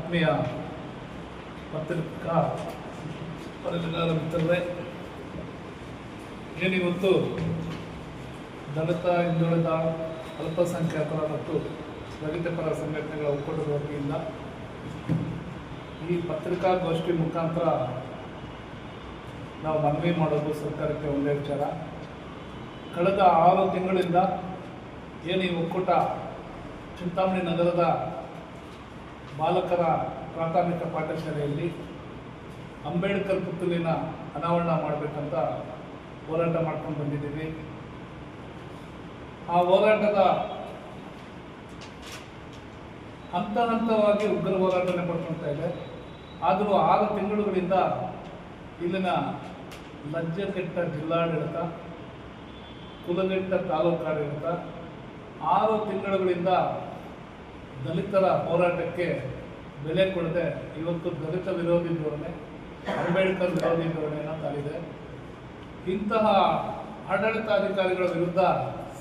ಆತ್ಮೀಯ ಪತ್ರಿಕಾ ಪತ್ರಕಾರ ಮಿತ್ರರೇ ಏನಿವತ್ತು ದಲಿತ, ಹಿಂದುಳಿದ, ಅಲ್ಪಸಂಖ್ಯಾತರ ಮತ್ತು ಪ್ರಗತಿಪರ ಸಂಘಟನೆಗಳ ಒಕ್ಕೂಟದ ವತಿಯಿಂದ ಈ ಪತ್ರಿಕಾಗೋಷ್ಠಿ ಮುಖಾಂತರ ನಾವು ಮನವಿ ಮಾಡೋದು ಸರ್ಕಾರಕ್ಕೆ ಒಂದೇ ವಿಚಾರ. ಕಳೆದ ಆರು ತಿಂಗಳಿಂದ ಏನು ಈ ಒಕ್ಕೂಟ ಚಿಂತಾಮಣಿ ನಗರದ ಬಾಲಕರ ಪ್ರಾಥಮಿಕ ಪಾಠಶಾಲೆಯಲ್ಲಿ ಅಂಬೇಡ್ಕರ್ ಪುತ್ತಲಿನ ಅನಾವರಣ ಮಾಡಬೇಕಂತ ಹೋರಾಟ ಮಾಡ್ಕೊಂಡು ಬಂದಿದ್ದೀವಿ. ಆ ಹೋರಾಟದ ಹಂತ ಹಂತವಾಗಿ ಉಗ್ರ ಹೋರಾಟನೆ ಪಡ್ಕೊಳ್ತಾ ಇದೆ. ಆದರೂ ಆರು ತಿಂಗಳುಗಳಿಂದ ಇಲ್ಲಿನ ಲಜ್ಜ ಕೆಟ್ಟ ಜಿಲ್ಲಾಡಳಿತ ಕುಲಗೆಟ್ಟ ತಾಲೂಕಾಡಳಿತ ಆರು ತಿಂಗಳುಗಳಿಂದ ದಲಿತರ ಹೋರಾಟಕ್ಕೆ ಬೆಲೆ ಕೊಡದೆ ಇವತ್ತು ದಲಿತ ವಿರೋಧಿ ಧೋರಣೆ, ಅಂಬೇಡ್ಕರ್ ವಿರೋಧಿ ಧೋರಣೆಯನ್ನು ತಾಳಿದೆ ಇಂತಹ ಆಡಳಿತಾಧಿಕಾರಿಗಳ ವಿರುದ್ಧ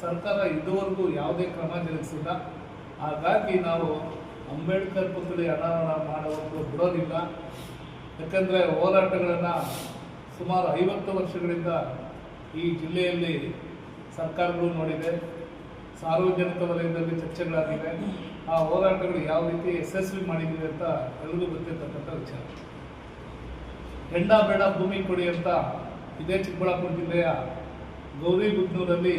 ಸರ್ಕಾರ ಇದುವರೆಗೂ ಯಾವುದೇ ಕ್ರಮ ಜರುಗಿಸಿಲ್ಲ. ಹಾಗಾಗಿ ನಾವು ಅಂಬೇಡ್ಕರ್ ಪುತ್ಥಳಿ ಅನಾವರಣ ಮಾಡುವಂತೂ ಬಿಡೋದಿಲ್ಲ. ಯಾಕಂದರೆ ಹೋರಾಟಗಳನ್ನು ಸುಮಾರು ಐವತ್ತು ವರ್ಷಗಳಿಂದ ಈ ಜಿಲ್ಲೆಯಲ್ಲಿ ಸರ್ಕಾರಗಳು ನೋಡಿದೆ. ಸಾರ್ವಜನಿಕ ವಲಯದಲ್ಲಿ ಚರ್ಚೆಗಳಾಗಿವೆ. ಆ ಹೋರಾಟಗಳು ಯಾವ ರೀತಿ ಯಶಸ್ವಿ ಮಾಡಿದ್ದೀವಿ ಅಂತ ಎಲ್ಲರೂ ಗೊತ್ತಿರ್ತಕ್ಕಂಥ ವಿಚಾರ. ಹೆಂಡ ಬೇಡ, ಭೂಮಿ ಕೊಡಿ ಅಂತ ಇದೇ ಚಿಕ್ಕಬಳ್ಳಾಪುರ ಜಿಲ್ಲೆಯ ಗೌರಿಗುಡ್ನೂರಲ್ಲಿ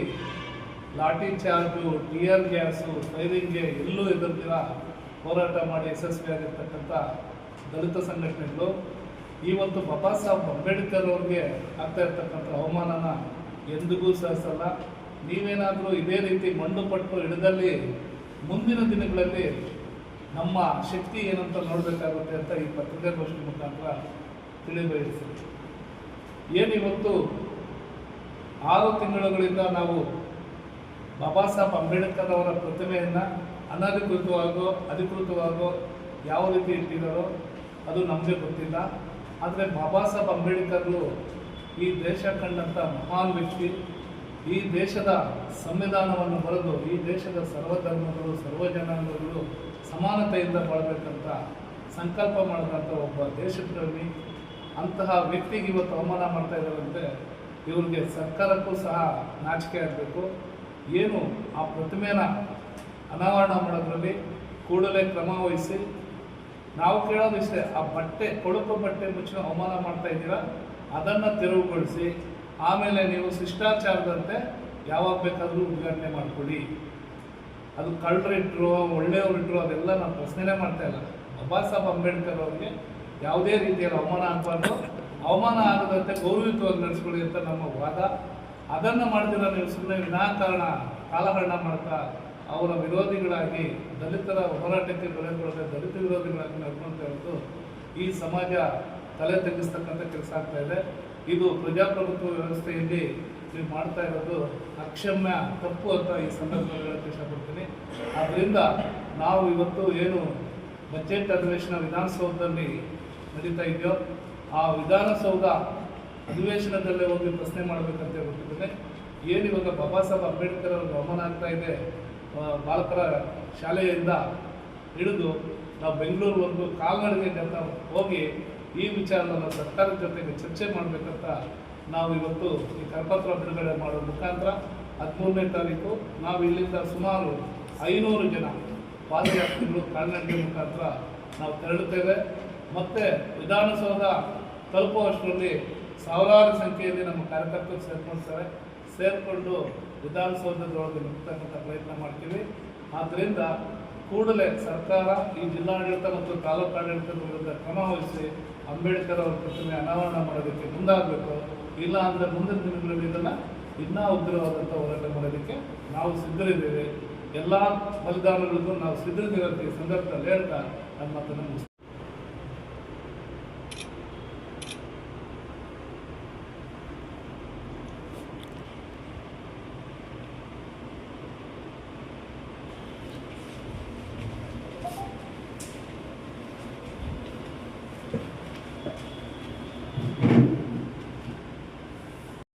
ಲಾಠಿ ಚಾರ್ಜು ಟಿಯರ್ ಗ್ಯಾಸು, ಫೈರಿಂಗ್ಗೆ ಎಲ್ಲೂ ಎದುರ್ದಿರ ಹೋರಾಟ ಮಾಡಿ ಯಶಸ್ವಿಯಾಗಿರ್ತಕ್ಕಂಥ ದಲಿತ ಸಂಘಟನೆಗಳು. ಇವತ್ತು ಬಾಬಾ ಸಾಹೇಬ್ ಅಂಬೇಡ್ಕರ್ ಅವ್ರಿಗೆ ಆಗ್ತಾ ಇರ್ತಕ್ಕಂಥ ಅವಮಾನನ ಎಂದಿಗೂ ಸಹಿಸಲ್ಲ. ನೀವೇನಾದರೂ ಇದೇ ರೀತಿ ಮಣ್ಣು ಪಟ್ಟು ಹಿಡಿದಲ್ಲಿ ಮುಂದಿನ ದಿನಗಳಲ್ಲಿ ನಮ್ಮ ಶಕ್ತಿ ಏನಂತ ನೋಡಬೇಕಾಗುತ್ತೆ ಅಂತ ಈ ಪತ್ರಿಕಾಗೋಷ್ಠಿ ಮುಖಾಂತರ ತಿಳಿಬಯಸ್ತೀವಿ ಏನಿವತ್ತು ಆರು ತಿಂಗಳುಗಳಿಂದ ನಾವು ಬಾಬಾ ಸಾಹೇಬ್ ಅಂಬೇಡ್ಕರ್ ಅವರ ಪ್ರತಿಮೆಯನ್ನು ಅನಧಿಕೃತವಾಗೋ, ಅಧಿಕೃತವಾಗೋ ಯಾವ ರೀತಿ ಇಟ್ಟಿದ್ದಾರೋ ಅದು ನಮಗೆ ಗೊತ್ತಿಲ್ಲ. ಆದರೆ ಬಾಬಾ ಸಾಹೇಬ್ ಅಂಬೇಡ್ಕರ್ರು ಈ ದೇಶ ಕಂಡಂಥ ಮಹಾನ್ ವ್ಯಕ್ತಿ. ಈ ದೇಶದ ಸಂವಿಧಾನವನ್ನು ಬರೆದು ಈ ದೇಶದ ಸರ್ವಧರ್ಮಗಳು, ಸರ್ವಜನಾಂಗಗಳು ಸಮಾನತೆಯಿಂದ ಬಾಳಬೇಕಂತ ಸಂಕಲ್ಪ ಮಾಡಿದಂಥ ಒಬ್ಬ ದೇಶಪ್ರೇಮಿ, ಅಂತಹ ವ್ಯಕ್ತಿಗೆ ಇವತ್ತು ಅವಮಾನ ಮಾಡ್ತಾ ಇದ್ದಾರಂತೆ. ಇವ್ರಿಗೆ ಸರ್ಕಾರಕ್ಕೂ ಸಹ ನಾಚಿಕೆ ಆಗಬೇಕು. ಏನು ಆ ಪ್ರತಿಮೆನ ಅನಾವರಣ ಮಾಡೋದ್ರಲ್ಲಿ ಕೂಡಲೇ ಕ್ರಮ ವಹಿಸಿ. ನಾವು ಕೇಳೋದಿಷ್ಟೇ ಆ ಬಟ್ಟೆ, ಕೊಳುಕು ಬಟ್ಟೆ ಮುಚ್ಚಿ ಅವಮಾನ ಮಾಡ್ತಾ ಇದ್ದೀರಾ? ಅದನ್ನು ತೆರವುಗೊಳಿಸಿ. ಆಮೇಲೆ ನೀವು ಶಿಷ್ಟಾಚಾರದಂತೆ ಯಾವಾಗ ಬೇಕಾದರೂ ಉದ್ಘಾಟನೆ ಮಾಡಿಕೊಡಿ ಅದು ಕಳ್ಳರಿಟ್ರು ಒಳ್ಳೆಯವರಿಟ್ರು ಅದೆಲ್ಲ ನಾನು ಪ್ರಶ್ನೆನೇ ಮಾಡ್ತಾ ಇಲ್ಲ. ಬಾಬಾ ಸಾಹೇಬ್ ಅಂಬೇಡ್ಕರ್ ಅವ್ರಿಗೆ ಯಾವುದೇ ರೀತಿಯಲ್ಲಿ ಅವಮಾನ ಆಗಬಾರ್ದು. ಅವಮಾನ ಆಗದಂತೆ ಗೌರವಯುತವಾಗಿ ನಡೆಸ್ಕೊಳ್ಳಿ ಅಂತ ನಮ್ಮ ವಾದ. ಅದನ್ನು ಮಾಡ್ತೀರ ನೀವು ಸುಮ್ಮನೆ ವಿನಾಕಾರಣ ಕಾಲಹರಣ ಮಾಡ್ತಾ ಅವರ ವಿರೋಧಿಗಳಾಗಿ, ದಲಿತರ ಹೋರಾಟಕ್ಕೆ ಬೆಲೆ ಕೊಡದೆ ದಲಿತ ವಿರೋಧಿಗಳಾಗಿ ನಡ್ಕೊಂತ ಇರೋದು ಈ ಸಮಾಜ ತಲೆ ತಗ್ಗಿಸ್ತಕ್ಕಂಥ ಕೆಲಸ ಆಗ್ತಾ ಇದೆ. ಇದು ಪ್ರಜಾಪ್ರಭುತ್ವ ವ್ಯವಸ್ಥೆಯಲ್ಲಿ ನೀವು ಮಾಡ್ತಾ ಇರೋದು ಅಕ್ಷಮ್ಯ ತಪ್ಪು ಅಂತ ಈ ಸಂದರ್ಭದಲ್ಲಿ ಇಷ್ಟಪಡ್ತೀನಿ. ಆದ್ದರಿಂದ ನಾವು ಇವತ್ತು ಏನು ಬಜೆಟ್ ಅಧಿವೇಶನ ವಿಧಾನಸೌಧದಲ್ಲಿ ನಡೀತಾ ಇದೆಯೋ, ಆ ವಿಧಾನಸೌಧ ಅಧಿವೇಶನದಲ್ಲೇ ಹೋಗಿ ಪ್ರಶ್ನೆ ಮಾಡಬೇಕಂತ ಹೇಳ್ಬಿಟ್ಟಿದ್ದೇನೆ. ಏನು ಇವಾಗ ಬಾಬಾ ಸಾಹೇಬ್ ಅಂಬೇಡ್ಕರ್ ಅವ್ರ ಗಮನ ಆಗ್ತಾ ಇದೆ ಬಾಲಕರ ಶಾಲೆಯಿಂದ ಹಿಡಿದು ನಾವು ಬೆಂಗಳೂರುವರೆಗೂ ಕಾಲ್ನಡಿಗೆ ಅಂತ ಹೋಗಿ ಈ ವಿಚಾರವನ್ನು ಸರ್ಕಾರದ ಜೊತೆಗೆ ಚರ್ಚೆ ಮಾಡಬೇಕಂತ ನಾವು ಇವತ್ತು ಈ ಕರಪತ್ರ ಬಿಡುಗಡೆ ಮಾಡೋ ಮುಖಾಂತರ ಹದಿಮೂರನೇ ತಾರೀಕು ನಾವು ಇಲ್ಲಿಂದ ಸುಮಾರು ಐನೂರು ಜನ ಪಾದಯಾತ್ರಿಗಳು ಕಾಲ್ನಡಿಗೆ ಮುಖಾಂತರ ನಾವು ತೆರಳುತ್ತೇವೆ. ಮತ್ತು ವಿಧಾನಸೌಧ ತಲುಪುವಷ್ಟರಲ್ಲಿ ಸಾವಿರಾರು ಸಂಖ್ಯೆಯಲ್ಲಿ ನಮ್ಮ ಕಾರ್ಯಕರ್ತರು ಸೇರ್ಕೊಳ್ತಾರೆ ಸೇರಿಕೊಂಡು ವಿಧಾನಸೌಧದೊಳಗೆ ನುಗ್ತಕ್ಕಂಥ ಪ್ರಯತ್ನ ಮಾಡ್ತೀವಿ. ಆದ್ದರಿಂದ ಕೂಡಲೇ ಸರ್ಕಾರ ಈ ಜಿಲ್ಲಾಡಳಿತ ಮತ್ತು ತಾಲೂಕು ಆಡಳಿತದ ವಿರುದ್ಧ ಕ್ರಮ ವಹಿಸಿ ಅಂಬೇಡ್ಕರ್ ಅವರ ಪ್ರತಿಮೆ ಅನಾವರಣ ಮಾಡೋದಕ್ಕೆ ಮುಂದಾಗಬೇಕು. ಇಲ್ಲ ಅಂದರೆ ಮುಂದಿನ ದಿನಗಳಲ್ಲಿ ಇದನ್ನು ಇನ್ನೂ ಉಗ್ರವಾದಂಥ ಹೋರಾಟ ಮಾಡೋದಕ್ಕೆ ನಾವು ಸಿದ್ಧರಿದ್ದೇವೆ. ಎಲ್ಲ ಬಲಿದಾನಗಳಿಗೂ ನಾವು ಸಿದ್ಧರಿದ್ದೇವೆ ಅಂತ ಈ ಸಂದರ್ಭದಲ್ಲಿ ಹೇಳ್ತಾ ನನ್ನ ಮಾತನ್ನು